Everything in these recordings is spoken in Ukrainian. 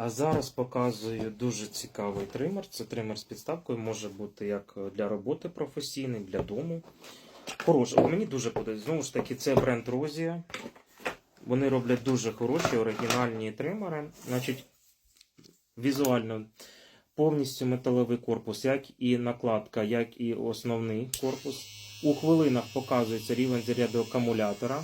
А зараз показую дуже цікавий тример. Це тример з підставкою, може бути як для роботи професійний, для дому. Хороший. Мені дуже подобається. Знову ж таки, це бренд Розія. Вони роблять дуже хороші оригінальні тримери. Значить, візуально повністю металевий корпус, як і накладка, як і основний корпус. У хвилинах показується рівень заряду акумулятора.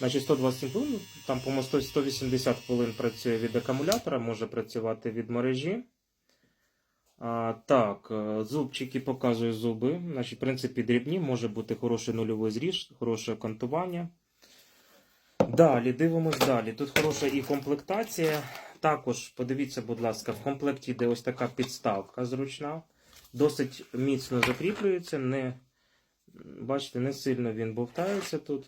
Значить, 127 хвилин, там, по-моєму, 180 хвилин працює від акумулятора, може працювати від мережі. А, так, е, зубчики показую зуби. Значить, в принципі, дрібні, може бути хороший нульовий зріж, хороше кантування. Далі, дивимось далі. Тут хороша і комплектація. Також подивіться, будь ласка, в комплекті йде ось така підставка зручна. Досить міцно закріплюється, не, бачите, не сильно він бовтається тут.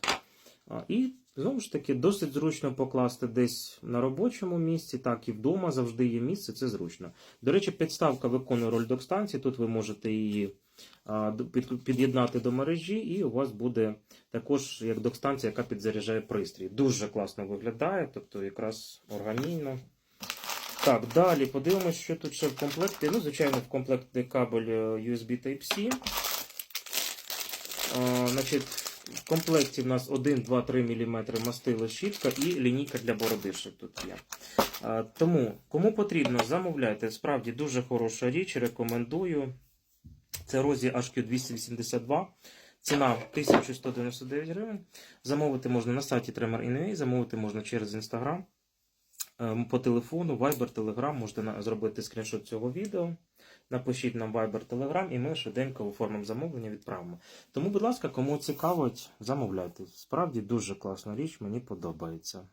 І знову ж таки досить зручно покласти десь на робочому місці, так і вдома завжди є місце, це зручно. До речі, підставка виконує роль док-станції. Тут ви можете її під'єднати до мережі, і у вас буде також як док-станція, яка підзаряджає пристрій. Дуже класно виглядає, тобто якраз органійно. Так, далі подивимось, що тут ще в комплекті. Ну, звичайно, в комплекті кабель е, USB Type-C. Значить, в комплекті в нас 1, 2, 3 мм мастила щітка і лінійка для бороди ще тут є. Тому, кому потрібно, замовляйте. Справді дуже хороша річ, рекомендую. Це Розі HQ282. Ціна 1199 гривень. Замовити можна на сайті Tremor.ua, замовити можна через Instagram, Ем, по телефону, Viber, Telegram. Можете зробити скріншот цього відео. Напишіть нам Viber, Telegram, і ми швиденько оформимо замовлення, відправимо. Тому, будь ласка, кому цікавить, замовляйте. Справді дуже класна річ, мені подобається.